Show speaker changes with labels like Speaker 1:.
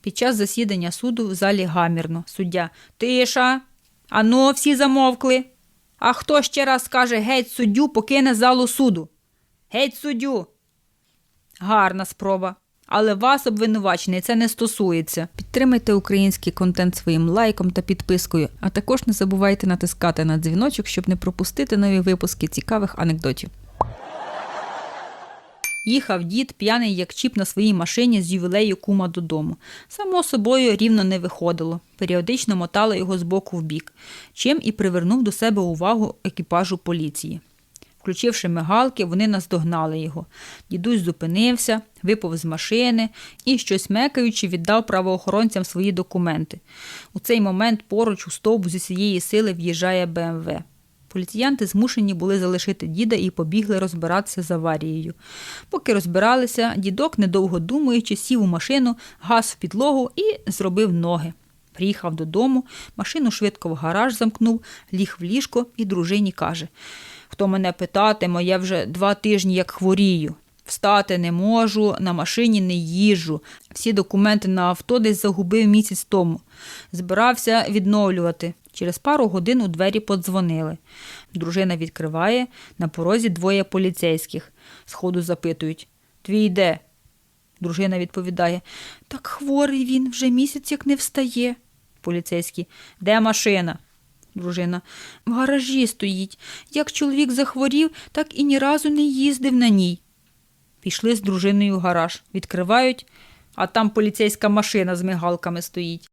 Speaker 1: Під час засідання суду в залі гамірно. Суддя Тиша. Ану, всі замовкли. А хто ще раз скаже геть суддю, покине залу суду? Геть суддю. Гарна спроба. Але вас, обвинувачений, це не стосується. Підтримайте український контент своїм лайком та підпискою, а також не забувайте натискати на дзвіночок, щоб не пропустити нові випуски цікавих анекдотів. Їхав дід, п'яний як чіп на своїй машині з ювілею кума додому. Само собою рівно не виходило. Періодично мотало його з боку в бік, чим і привернув до себе увагу екіпажу поліції. Включивши мигалки, вони наздогнали його. Дідусь зупинився, випав з машини і, щось мекаючи, віддав правоохоронцям свої документи. У цей момент поруч у стовбу зі всієї сили в'їжджає БМВ. Поліціянти змушені були залишити діда і побігли розбиратися з аварією. Поки розбиралися, дідок, недовго думаючи, сів у машину, газ в підлогу і зробив ноги. Приїхав додому, машину швидко в гараж замкнув, ліг в ліжко і дружині каже: Хто мене питатиме, я вже два тижні як хворію. Встати не можу, на машині не їжджу. Всі документи на авто десь загубив місяць тому. Збирався відновлювати. Через пару годин у двері подзвонили. Дружина відкриває, на порозі двоє поліцейських. Сходу запитують Твій де? Дружина відповідає Так хворий він, вже місяць як не встає. Поліцейський. Де машина? Дружина. В гаражі стоїть. Як чоловік захворів, так і ні разу не їздив на ній. Пішли з дружиною в гараж. Відкривають, а там поліцейська машина з мигалками стоїть.